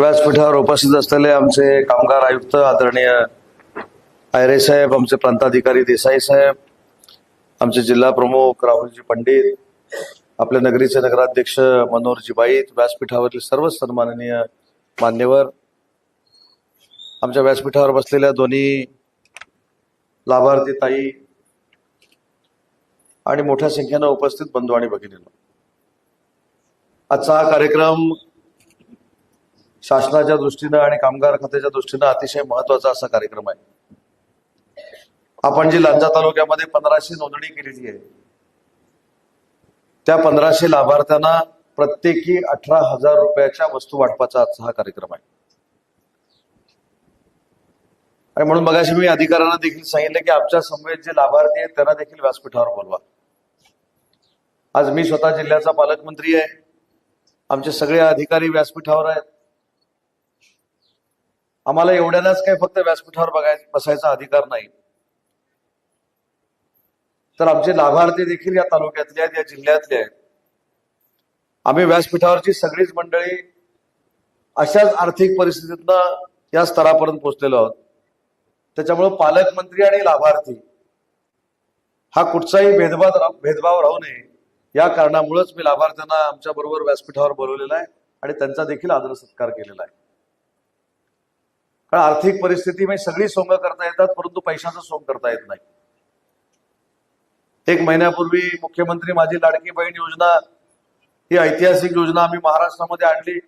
व्यासपीठावर उपस्थित असलेले आमचे कामगार आयुक्त आदरणीय आयरे साहेब आमचे प्रांताधिकारी देसाई साहेब आमचे जिल्हा प्रमुख राहुलजी पंडित आपल्या नगरीचे नगराध्यक्ष मनोहरजी बाईत व्यासपीठावरील सर्व सन्माननीय मान्यवर आमच्या व्यासपीठावर बसलेल्या दोन्ही लाभार्थी ताई आणि मोठ्या संख्येनं उपस्थित बंधू आणि भगिनींनो. आजचा हा कार्यक्रम शासनाच्या दृष्टीनं आणि कामगार खात्याच्या दृष्टीनं अतिशय महत्त्वाचा असा कार्यक्रम आहे. आपण जी लांजा तालुक्यामध्ये पंधराशे नोंदणी केलेली आहे त्या पंधराशे लाभार्थ्यांना प्रत्येकी अठरा हजार रुपयाच्या वस्तू वाटपाचा आजचा हा कार्यक्रम आहे. आणि म्हणून मगाशी मी अधिकाऱ्यांना देखील सांगितलं की आमच्या समवेत जे लाभार्थी आहेत त्यांना देखील व्यासपीठावर बोलवा. आज मी स्वतः जिल्ह्याचा पालकमंत्री आहे. आमचे सगळे अधिकारी व्यासपीठावर आहेत. आम्हाला एवढ्यालाच काही फक्त व्यासपीठावर बघायचं बसायचा अधिकार नाही. तर आमचे लाभार्थी देखील या तालुक्यातले आहेत या जिल्ह्यातले आहेत. आम्ही व्यासपीठावरची सगळीच मंडळी अशाच आर्थिक परिस्थितीतनं या स्तरापर्यंत पोहोचलेलो आहोत. त्याच्यामुळं पालकमंत्री आणि लाभार्थी हा कुठचाही भेदभाव भेदभाव राहू नये. या कारणामुळेच मी लाभार्थ्यांना आमच्या बरोबर व्यासपीठावर बोलवलेला आहे आणि त्यांचा देखील आदर सत्कार केलेला आहे. कारण आर्थिक परिस्थिती म्हणजे सगळी सोंग करता येतात परंतु पैशाचं सोंग करता येत नाही. एक महिन्यापूर्वी मुख्यमंत्री माझी लाडकी बहीण योजना ही ऐतिहासिक योजना आम्ही महाराष्ट्रामध्ये आणली.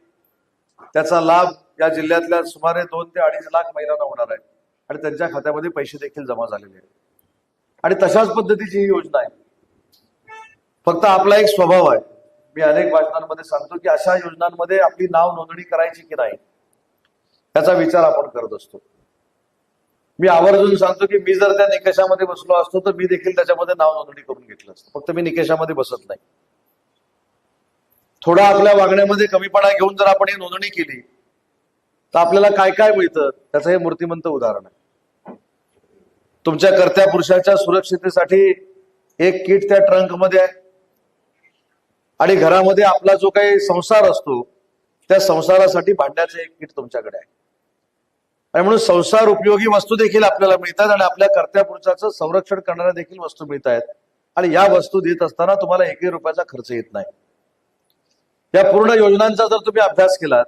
त्याचा लाभ या जिल्ह्यातल्या सुमारे दोन ते अडीच लाख महिलांना होणार आहे. आणि त्यांच्या खात्यामध्ये पैसे देखील जमा झालेले आहेत. आणि तशाच पद्धतीची ही योजना आहे. फक्त आपला एक स्वभाव आहे. मी अनेक भाषणांमध्ये सांगतो की अशा योजनांमध्ये आपली नाव नोंदणी करायची की नाही याचा विचार आपण करत असतो. मी आवर्जून सांगतो की मी जर त्या निकषामध्ये बसलो असतो तर मी देखील त्याच्यामध्ये नाव नोंदणी करून घेतलं असतं. फक्त मी निकषामध्ये बसत नाही. थोडा आपल्या वागण्यामध्ये कमीपणा घेऊन जर आपण ही नोंदणी केली तर आपल्याला काय काय मिळतं? त्याचं हे मूर्तिमंत उदाहरण आहे. तुमच्या कर्त्या पुरुषाच्या सुरक्षितेसाठी एक किट त्या ट्रंकमध्ये आहे. आणि घरामध्ये आपला जो काही संसार असतो त्या संसारासाठी भांड्याचं एक किट तुमच्याकडे आहे. आणि म्हणून संसार उपयोगी वस्तू देखील आपल्याला मिळतात आणि आपल्या कर्त्या पुरुषाचं संरक्षण करणाऱ्या देखील वस्तू मिळत आहेत. आणि या वस्तू देत असताना तुम्हाला एकही रुपयाचा खर्च येत नाही. या पूर्ण योजनांचा जर तुम्ही अभ्यास केलात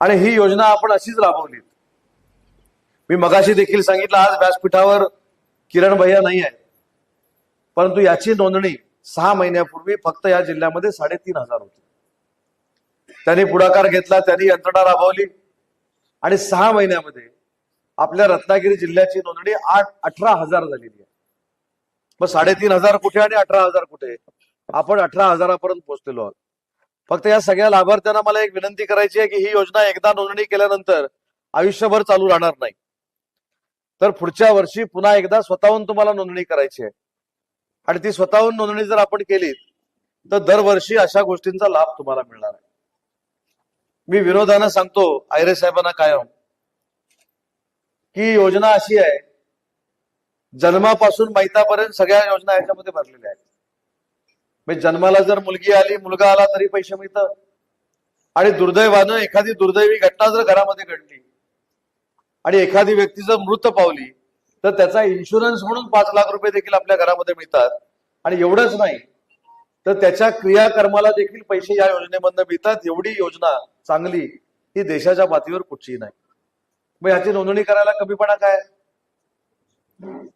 आणि ही योजना आपण अशीच राबवली मी मगाशी देखील सांगितलं आज व्यासपीठावर किरण भैया नाही आहे परंतु याची नोंदणी सहा महिन्यापूर्वी फक्त या जिल्ह्यामध्ये साडेतीन हजार होती. त्यांनी पुढाकार घेतला त्यांनी यंत्रणा राबवली. आणि सहा महिन्यामध्ये आपल्या रत्नागिरी जिल्ह्याची नोंदणी आठ अठरा हजार झालेली आहे. मग साडेतीन हजार कुठे आणि अठरा हजार कुठे? आपण अठरा हजारापर्यंत पोहोचलेलो आहोत. फक्त या सगळ्या लाभार्थ्यांना मला एक विनंती करायची आहे की ही योजना एकदा नोंदणी केल्यानंतर आयुष्यभर चालू राहणार नाही. तर पुढच्या वर्षी पुन्हा एकदा स्वतःहून तुम्हाला नोंदणी करायची आहे. आणि ती स्वतःहून नोंदणी जर आपण केली तर दरवर्षी अशा गोष्टींचा लाभ तुम्हाला मिळणार आहे. मी विरोधानं सांगतो आयरे साहेबांना कायम की योजना अशी आहे जन्मापासून मैतापर्यंत सगळ्या योजना याच्यामध्ये भरलेल्या आहेत. म्हणजे जन्माला जर मुलगी आली मुलगा आला तरी पैसे मिळतं. आणि दुर्दैवानं एखादी दुर्दैवी घटना जर घरामध्ये घडली आणि एखादी व्यक्ती जर मृत पावली तर त्याचा इन्शुरन्स म्हणून पाच लाख रुपये देखील आपल्या घरामध्ये मिळतात. आणि एवढंच नाही तर त्याच्या क्रियाकर्माला देखील पैसे या योजनेमधनं मिळतात. एवढी योजना चांगली ही देशाच्या पातळीवर कुठचीही नाही. मग याची नोंदणी करायला कमीपणा काय?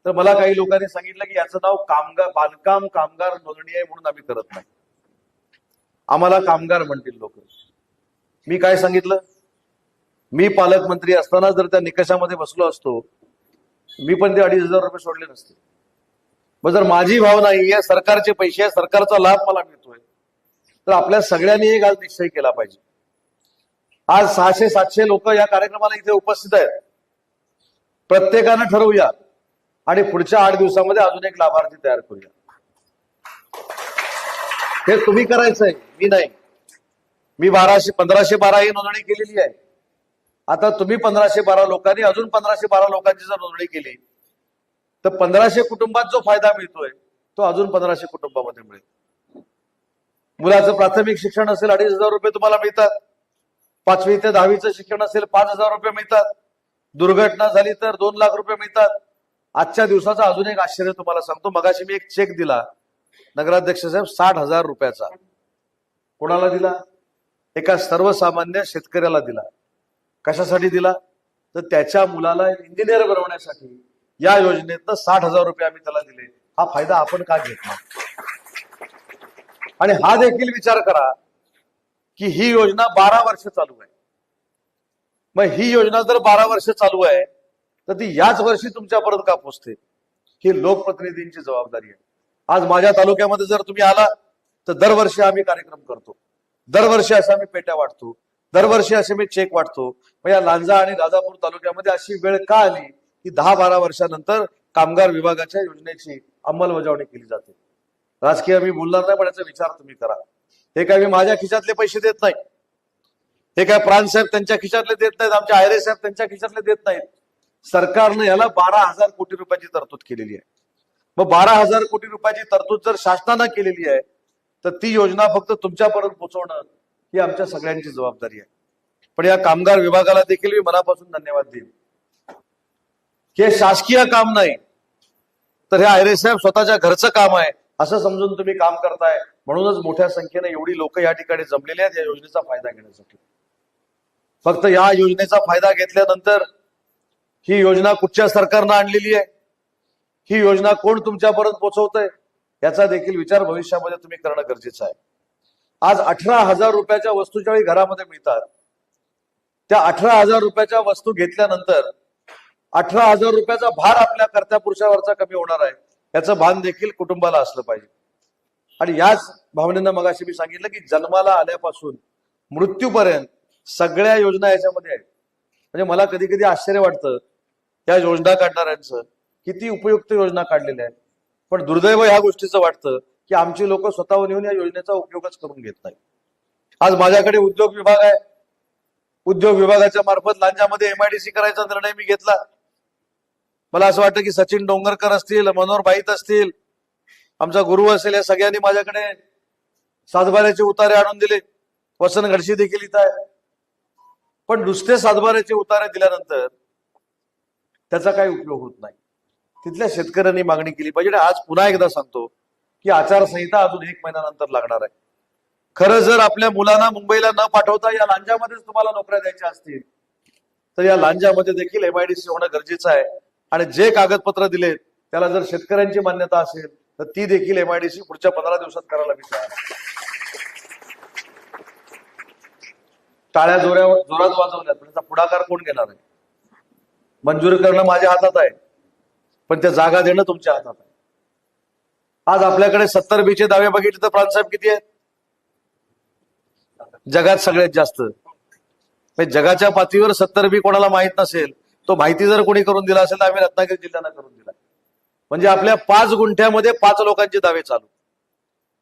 तर मला काही लोकांनी सांगितलं की याचं नाव कामगार बांधकाम कामगार नोंदणी आहे म्हणून आम्ही करत नाही. आम्हाला कामगार म्हणतील लोक. मी काय सांगितलं? मी पालकमंत्री असताना जर त्या निकषामध्ये बसलो असतो मी पण ते अडीच हजार रुपये सोडले नसते. मग जर माझी भावना ही आहे सरकारचे पैसे आहे सरकारचा लाभ मला मिळतोय. तर आपल्या सगळ्यांनी एक आज निश्चय केला पाहिजे. आज सहाशे सातशे लोक या कार्यक्रमाला इथे उपस्थित आहेत. प्रत्येकानं ठरवूया आणि पुढच्या आठ दिवसामध्ये अजून एक लाभार्थी तयार करूया. हे तुम्ही करायचंय मी नाही. मी बाराशे पंधराशे बारा ही नोंदणी केलेली आहे. आता तुम्ही पंधराशे बारा लोकांनी अजून पंधराशे बारा लोकांची जर नोंदणी केली तर पंधराशे कुटुंबात जो फायदा मिळतोय तो अजून पंधराशे कुटुंबामध्ये मिळेल. मुलाचं प्राथमिक शिक्षण असेल अडीच हजार रुपये तुम्हाला मिळतात. पाचवी ते दहावीचं शिक्षण असेल पाच हजार रुपये मिळतात. दुर्घटना झाली तर दोन लाख रुपये मिळतात. आजच्या दिवसाचा अजून एक आश्चर्य तुम्हाला सांगतो. मगाशी मी एक चेक दिला. नगराध्यक्ष साहेब साठ हजार रुपयाचा. कोणाला दिला? एका सर्वसामान्य शेतकऱ्याला दिला. कशासाठी दिला? तर त्याच्या मुलाला इंजिनियर बनवण्यासाठी. या योजनेतनं साठ हजार रुपये आम्ही त्याला दिले. हा फायदा आपण का घेत नाही आणि हा देखील विचार करा की ही योजना बारा वर्ष चालू आहे. मग ही योजना जर बारा वर्ष चालू आहे तर ती याच वर्षी तुमच्यापर्यंत का पोचते? ही लोकप्रतिनिधींची जबाबदारी आहे. आज माझ्या तालुक्यामध्ये जर तुम्ही आला तर दरवर्षी आम्ही कार्यक्रम करतो. दरवर्षी अशा आम्ही पेट्या वाटतो. दरवर्षी असे मी चेक वाटतो. मग या लांजा आणि गाजापूर तालुक्यामध्ये अशी वेळ का आली? की दहा बारा वर्षानंतर कामगार विभागाच्या योजनेची अंमलबजावणी केली जाते. राजकीय मी बोलणार नाही पण याचा विचार तुम्ही करा. हे काय मी माझ्या खिशातले पैसे देत नाही? हे काय प्राण साहेब त्यांच्या खिशातले देत नाहीत? आमचे आयरे साहेब त्यांच्या खिशातले देत नाहीत? सरकारनं याला बारा हजार कोटी रुपयाची तरतूद केलेली आहे. मग बारा हजार कोटी रुपयाची तरतूद जर शासनानं केलेली आहे तर ती योजना फक्त तुमच्यापर्यंत पोहोचवणं ही आमच्या सगळ्यांची जबाबदारी आहे. पण या कामगार विभागाला देखील मी मनापासून धन्यवाद देईन. हे शासकीय काम नाही. तर हे आयरे साहेब स्वतःच्या घरचं काम आहे. असं समजून तुम्ही काम करताय. म्हणूनच मोठ्या संख्येने एवढी लोक या ठिकाणी जमलेली आहेत. या योजनेचा फायदा घेण्यासाठी. फक्त या योजनेचा फायदा घेतल्यानंतर ही योजना कुठच्या सरकारनं आणलेली आहे? ही योजना कोण तुमच्यापर्यंत पोहोचवतंय याचा देखील विचार भविष्यामध्ये तुम्ही करणं गरजेचं आहे. आज अठरा हजार रुपयाच्या वस्तू ज्यावेळी घरामध्ये मिळतात. त्या अठरा हजार रुपयाच्या वस्तू घेतल्यानंतर अठरा हजार रुपयाचा भार आपल्या कर्त्या पुरुषावरचा कमी होणार आहे. याचं भान देखील कुटुंबाला असलं पाहिजे. आणि याच भावनेनं मगाशी मी सांगितलं की जन्माला आल्यापासून मृत्यूपर्यंत सगळ्या योजना याच्यामध्ये आहेत. म्हणजे मला कधी कधी आश्चर्य वाटतं या योजना काढणाऱ्यांचं किती उपयुक्त योजना काढलेल्या आहेत. पण दुर्दैव ह्या गोष्टीचं वाटतं की आमची लोक स्वतःहून येऊन या योजनेचा उपयोगच करून घेत नाही आज माझ्याकडे उद्योग विभाग आहे. उद्योग विभागाच्या मार्फत लांजामध्ये एमआयडीसी करायचा निर्णय मी घेतला. मला असं वाटतं की सचिन डोंगरकर असतील मनोहर बाईत असतील आमचा गुरु असेल या सगळ्यांनी माझ्याकडे सातबाऱ्याचे उतारे आणून दिले. वसन घडशी देखील इथं आहे. पण नुसते सातबाऱ्याचे उतारे दिल्यानंतर त्याचा काही उपयोग होत नाही. तिथल्या शेतकऱ्यांनी मागणी केली पाहिजे. आज पुन्हा एकदा सांगतो की आचारसंहिता अजून एक महिन्यानंतर लागणार आहे. खरं जर आपल्या मुलांना मुंबईला न पाठवता या लांजामध्येच तुम्हाला नोकऱ्या द्यायच्या असतील तर या लांजामध्ये देखील एमआयडीसी होणं गरजेचं आहे. आणि जे कागदपत्र दिलेत त्याला जर शेतकऱ्यांची मान्यता असेल तर ती देखील एमआयडीसी पुढच्या पंधरा दिवसात करायला मी टाळ्या जोऱ्या जोरात वाजवल्यात पण त्याचा पुढाकार कोण घेणार आहे? मंजूर करणं माझ्या हातात आहे पण त्या जागा देणं तुमच्या हातात आहे. आज आपल्याकडे सत्तर बीचे दावे बघितले तर प्रांतसाहेब किती आहेत? जगात सगळ्यात जास्त. म्हणजे जगाच्या पातळीवर सत्तर बी कोणाला माहीत नसेल तो माहिती जर कोणी करून दिला असेल तर आम्ही रत्नागिरी जिल्ह्यानं करून दिला. म्हणजे आपल्या पाच गुंठ्यामध्ये पाच लोकांचे दावे चालू.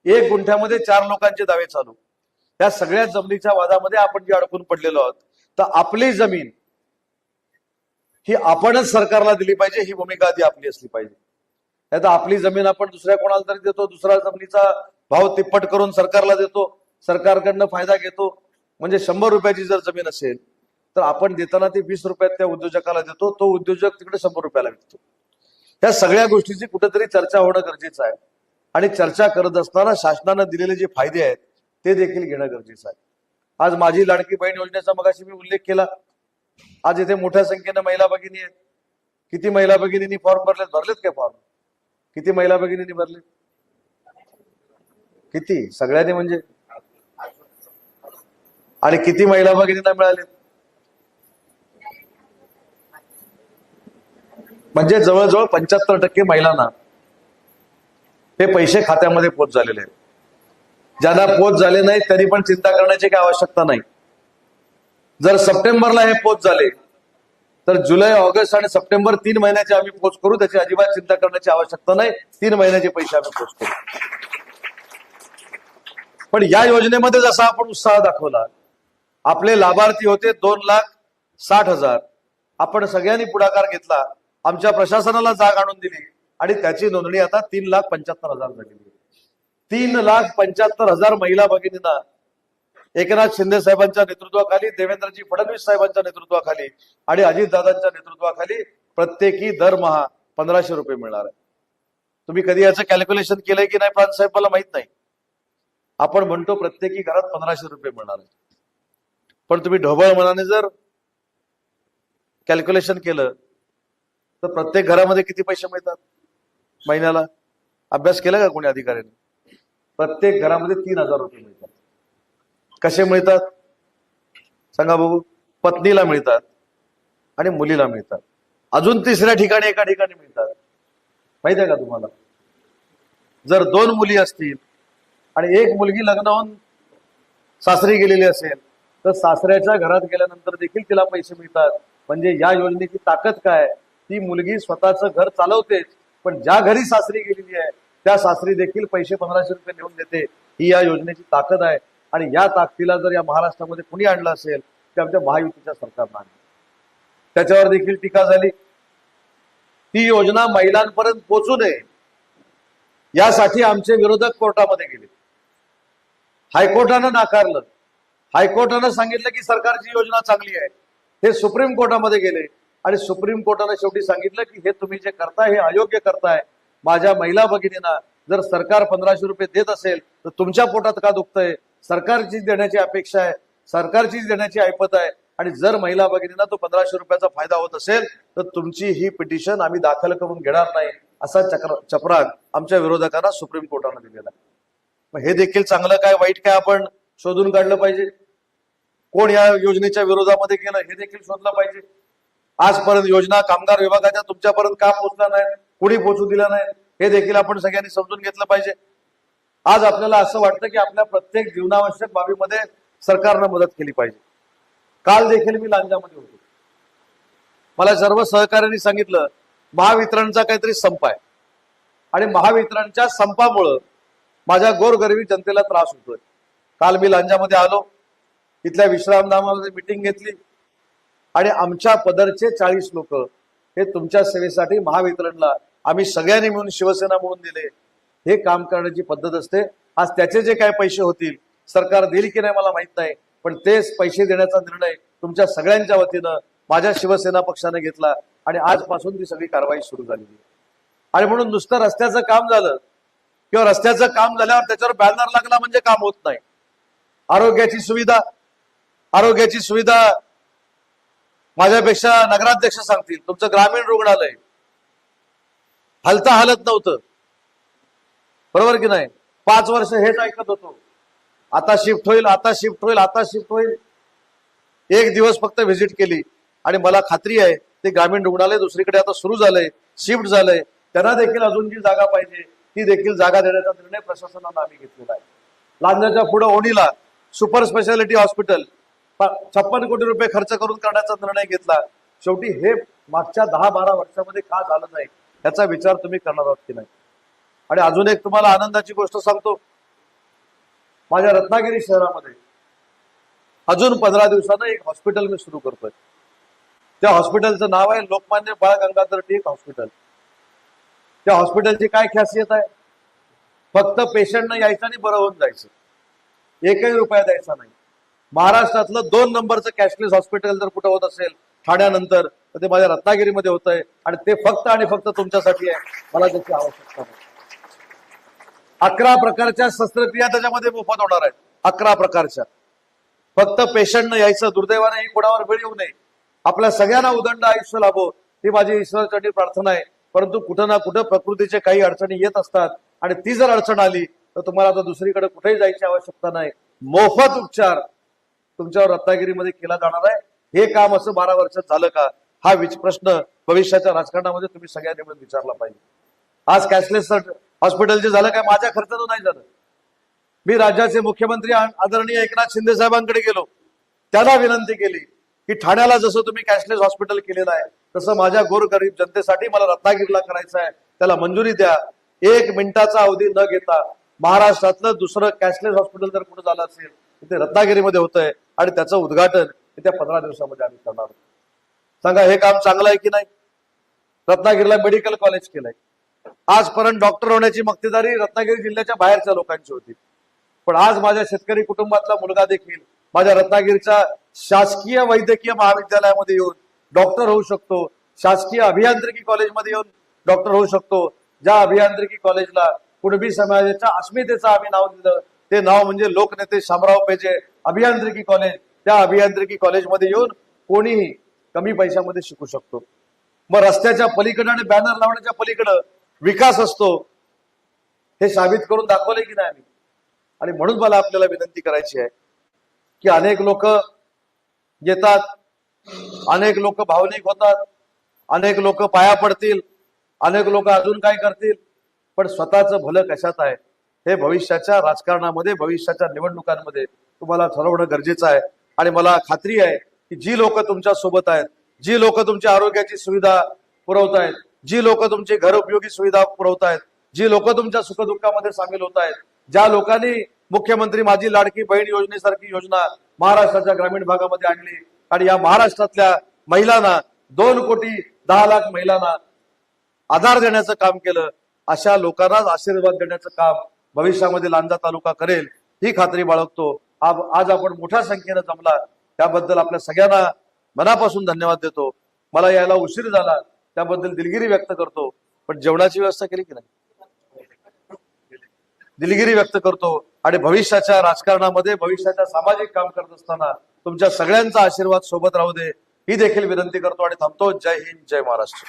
एक गुंठ्यामध्ये चार लोकांचे दावे चालू. या सगळ्या जमिनीच्या वादामध्ये आपण जे अडकून पडलेलो आहोत तर आपली जमीन ही आपणच सरकारला दिली पाहिजे ही भूमिका आधी आपली असली पाहिजे. नाही तर आपली जमीन आपण दुसऱ्या कोणाला तरी देतो दुसऱ्या जमिनीचा भाव तिप्पट करून सरकारला देतो सरकारकडनं फायदा घेतो. म्हणजे शंभर रुपयाची जर जमीन असेल तर आपण देताना ते वीस रुपयात त्या उद्योजकाला देतो तो उद्योजक तिकडे शंभर रुपयाला विकतो. या सगळ्या गोष्टीची कुठेतरी चर्चा होणं गरजेचं आहे. आणि चर्चा करत असताना शासनानं दिलेले जे फायदे आहेत ते देखील घेणं गरजेचं आहे. आज माझी लाडकी बहीण योजनेचा मगाशी मी उल्लेख केला. आज इथे मोठ्या संख्येनं महिला भगिनी आहेत. किती महिला भगिनींनी फॉर्म भरलेत? भरलेत काय फॉर्म? किती महिला भगिनींनी भरले? किती? सगळ्यांनी म्हणजे? आणि किती महिला भगिनींना मिळाले म्हणजे जवळजवळ पंच्याहत्तर टक्के महिलांना हे पैसे खात्यामध्ये पोच झालेले आहेत. ज्यांना पोच झाले नाही तरी पण चिंता करण्याची काही आवश्यकता नाही. जर सप्टेंबरला हे पोच झाले तर जुलै ऑगस्ट आणि सप्टेंबर तीन महिन्याचे आम्ही पोच करू त्याची अजिबात चिंता करण्याची आवश्यकता नाही तीन महिन्याचे पैसे आम्ही पोच करू. पण या योजनेमध्ये जसा आपण उत्साह दाखवला आपले लाभार्थी होते दोन लाख साठ हजार. आपण सगळ्यांनी पुढाकार घेतला आमच्या प्रशासनाला जाग आणून दिली. आणि त्याची नोंदणी आता तीन लाख पंच्याहत्तर हजार झालेली तीन लाख पंच्याहत्तर हजार महिला भगिनींना एकनाथ शिंदे साहेबांच्या नेतृत्वाखाली देवेंद्रजी फडणवीस साहेबांच्या नेतृत्वाखाली आणि अजितदादांच्या नेतृत्वाखाली प्रत्येकी दरमहा पंधराशे रुपये मिळणार आहे. तुम्ही कधी याचं कॅल्क्युलेशन केलंय की नाही प्रांत साहेब मला माहीत नाही. आपण म्हणतो प्रत्येकी घरात पंधराशे रुपये मिळणार आहे. पण तुम्ही ढोबळ मनाने जर कॅल्क्युलेशन केलं तर प्रत्येक घरामध्ये किती पैसे मिळतात? महिन्याला? अभ्यास केला का कोणी अधिकाऱ्याने? प्रत्येक घरामध्ये तीन हजार रुपये मिळतात. कसे मिळतात? सांगा बघू पत्नीला मिळतात आणि मुलीला मिळतात. अजून तिसऱ्या ठिकाणी एका ठिकाणी मिळतात. माहीत आहे का तुम्हाला? जर दोन मुली असतील आणि एक मुलगी लग्न होऊन सासरी गेलेली असेल तर सासऱ्याच्या घरात गेल्यानंतर देखील तिला पैसे मिळतात. म्हणजे या योजनेची ताकद काय? ती मुलगी स्वतःचं घर चालवतेच पण ज्या घरी सासरी गेलेली आहे त्या सासरी देखील पैसे पंधराशे रुपये नेऊन देते. ही या योजनेची ताकद आहे. आणि या ताकदीला जर या महाराष्ट्रामध्ये कुणी आणलं असेल ते आमच्या महायुतीच्या सरकारनं आणलं. त्याच्यावर देखील टीका झाली. ती योजना महिलांपर्यंत पोचू नये यासाठी आमचे विरोधक कोर्टामध्ये गेले. हायकोर्टानं नाकारलं. हायकोर्टानं सांगितलं की सरकारची योजना चांगली आहे हे सुप्रीम कोर्टामध्ये गेले. आणि सुप्रीम कोर्टाला शेवटी सांगितलं की हे तुम्ही जे करताय हे अयोग्य करताय. माझ्या महिला भगिनींना जर सरकार पंधराशे रुपये देत असेल तर तुमच्या पोटात का दुखतंय? सरकारचीच देण्याची अपेक्षा आहे. सरकारचीच देण्याची ऐपत आहे. आणि जर महिला भगिनींना तो पंधराशे रुपयाचा फायदा होत असेल तर तुमची ही पिटिशन आम्ही दाखल करून घेणार नाही असा चक्र चपराक आमच्या विरोधकांना सुप्रीम कोर्टानं दिलेला आहे. हे देखील चांगलं काय वाईट काय आपण शोधून काढलं पाहिजे? कोण या योजनेच्या विरोधामध्ये गेलं हे देखील शोधलं पाहिजे. आजपर्यंत योजना कामगार विभागाच्या तुमच्यापर्यंत का पोहोचलं नाही? कुणी पोहोचू दिला नाही? हे देखील आपण सगळ्यांनी समजून घेतलं पाहिजे. आज आपल्याला असं वाटतं की आपल्या प्रत्येक जीवनावश्यक बाबीमध्ये सरकारनं मदत केली पाहिजे. काल देखील मी लांजामध्ये होतो. मला सर्व सहकार्यांनी सांगितलं महावितरणचा काहीतरी संप आहे. आणि महावितरणच्या संपामुळं माझ्या गोरगरिबी जनतेला त्रास होतोय. काल मी लांजामध्ये आलो. तिथल्या विश्रामधामामध्ये मिटिंग घेतली. आणि आमच्या पदरचे चाळीस लोक हे तुमच्या सेवेसाठी महावितरणला आम्ही सगळ्यांनी मिळून शिवसेना म्हणून दिले. हे काम करण्याची पद्धत असते. आज त्याचे जे काय पैसे होतील सरकार देईल की नाही मला माहीत नाही पण तेच पैसे देण्याचा निर्णय तुमच्या सगळ्यांच्या वतीनं माझ्या शिवसेना पक्षाने घेतला आणि आजपासून ती सगळी कारवाई सुरू झालेली आणि म्हणून नुसतं रस्त्याचं काम झालं किंवा रस्त्याचं काम झाल्यावर त्याच्यावर बॅनर लागला म्हणजे काम होत नाही. आरोग्याची सुविधा आरोग्याची सुविधा माझ्यापेक्षा नगराध्यक्ष सांगतील तुमचं ग्रामीण रुग्णालय. हलता हलत नव्हतं. बरोबर की नाही? पाच वर्ष हेच ऐकत होतो. आता शिफ्ट होईल आता शिफ्ट होईल आता शिफ्ट होईल. एक दिवस फक्त व्हिजिट केली. आणि मला खात्री आहे ते ग्रामीण रुग्णालय दुसरीकडे आता सुरू झालंय शिफ्ट झालंय. त्यांना देखील अजून जी जागा पाहिजे ती देखील जागा देण्याचा निर्णय प्रशासनानं आम्ही घेतलेला आहे. लांजाच्या पुढे ओणीला सुपर स्पेशालिटी हॉस्पिटल छप्पन कोटी रुपये खर्च करून करण्याचा निर्णय घेतला. शेवटी हे मागच्या दहा बारा वर्षामध्ये का झालं नाही? याचा विचार तुम्ही करणार आहात की नाही? आणि अजून एक तुम्हाला आनंदाची गोष्ट सांगतो. माझ्या रत्नागिरी शहरामध्ये अजून पंधरा दिवसानं एक हॉस्पिटल मी सुरू करतोय. त्या हॉस्पिटलचं नाव आहे लोकमान्य बाळ गंगाधर टिळक हॉस्पिटल. त्या हॉस्पिटलची काय खासियत आहे? फक्त पेशंटनं यायचं आणि बरं होऊन जायचं. एकही रुपया द्यायचा नाही. महाराष्ट्रातलं दोन नंबरचं कॅशलेस हॉस्पिटल जर कुठं होत असेल ठाण्यानंतर तर ते माझ्या रत्नागिरीमध्ये होत आहे आणि ते फक्त आणि फक्त तुमच्यासाठी आहे. मला त्याची आवश्यकता नाही. अकरा प्रकारच्या शस्त्रक्रिया त्याच्यामध्ये मोफत होणार आहेत. अकरा प्रकारच्या. फक्त पेशंटनं यायचं दुर्दैवाने ही कोणावर वेळ येऊ नये. आपल्या सगळ्यांना उदंड आयुष्य लाभो ही माझी ईश्वरासाठी प्रार्थना आहे. परंतु कुठं ना कुठं प्रकृतीचे काही अडचणी येत असतात. आणि ती जर अडचण आली तर तुम्हाला आता दुसरीकडे कुठेही जायची आवश्यकता नाही. मोफत उपचार. तुमच्यावर रत्नागिरीमध्ये केला जाणार आहे. हे काम असं बारा वर्षात झालं का? हा विच प्रश्न भविष्याच्या राजकारणामध्ये तुम्ही सगळ्यांनी मिळून विचारला पाहिजे. आज कॅशलेस हॉस्पिटल जे झालं काय माझ्या खर्चानं नाही झालं? मी राज्याचे मुख्यमंत्री आदरणीय एकनाथ शिंदे साहेबांकडे गेलो. त्यांना विनंती केली की ठाण्याला जसं तुम्ही कॅशलेस हॉस्पिटल केलेलं आहे तसं माझ्या गोरगरीब जनतेसाठी मला रत्नागिरीला करायचं आहे. त्याला मंजुरी द्या. एक मिनिटाचा अवधी न घेता महाराष्ट्रातलं दुसरं कॅशलेस हॉस्पिटल जर कुठं झालं असेल ते रत्नागिरीमध्ये होत आहे आणि त्याचं उद्घाटन येत्या पंधरा दिवसामध्ये आम्ही करणार आहोत. सांगा हे काम चांगलं आहे की नाही? रत्नागिरीला मेडिकल कॉलेज केलंय. आजपर्यंत डॉक्टर होण्याची मक्तेदारी रत्नागिरी जिल्ह्याच्या बाहेरच्या लोकांची होती. पण आज माझ्या शेतकरी कुटुंबातला मुलगा देखील माझ्या रत्नागिरीच्या शासकीय वैद्यकीय महाविद्यालयामध्ये येऊन डॉक्टर होऊ शकतो शासकीय अभियांत्रिकी कॉलेजमध्ये येऊन डॉक्टर होऊ शकतो. ज्या अभियांत्रिकी कॉलेजला कुणबी समाजाच्या अस्मितेचं आम्ही नाव दिलं ते नाव म्हणजे लोकनेते शामराव पेजे अभियांत्रिकी कॉलेज त्या अभियांत्रिकी कॉलेजमध्ये येऊन कोणीही कमी पैशामध्ये शिकू शकतो. मग रस्त्याच्या पलीकडे आणि बॅनर लावण्याच्या पलीकडं विकास असतो हे साबित करून दाखवले की नाही आम्ही? आणि म्हणून मला आपल्याला विनंती करायची आहे की अनेक लोक येतात अनेक लोक भावनिक होतात अनेक लोक पाया पडतील अनेक लोक अजून काय करतील पण स्वतःचं भलं कशात आहे? हे भविष्याच्या राजकारणामध्ये भविष्याच्या निवडणुकांमध्ये तुम्हाला ठरवणं गरजेचं आहे. आणि मला खात्री आहे की जी लोक तुमच्यासोबत आहेत जी लोक तुमच्या आरोग्याची सुविधा पुरवत आहेत जी लोक तुमची घर उपयोगी सुविधा पुरवत आहेत जी लोक तुमच्या सुखदुःखामध्ये सामील होत आहेत ज्या लोकांनी मुख्यमंत्री माझी लाडकी बहीण योजनेसारखी योजना महाराष्ट्राच्या ग्रामीण भागामध्ये आणली आणि या महाराष्ट्रातल्या महिलांना दोन कोटी दहा लाख महिलांना आधार देण्याचं काम केलं अशा लोकांनाच आशीर्वाद देण्याचं काम भविष्यामध्ये लांजा तालुका करेल ही खात्री बाळगतो. आज आपण मोठ्या संख्येनं जमला त्याबद्दल आपल्या सगळ्यांना मनापासून धन्यवाद देतो. मला यायला उशीर झाला. त्याबद्दल दिलगिरी व्यक्त करतो. पण जेवणाची व्यवस्था केली की नाही? दिलगिरी व्यक्त करतो. आणि भविष्याच्या राजकारणामध्ये भविष्याच्या सामाजिक काम करत असताना तुमच्या सगळ्यांचा आशीर्वाद सोबत राहू दे. ही देखील विनंती करतो आणि थांबतो. जय हिंद जय महाराष्ट्र.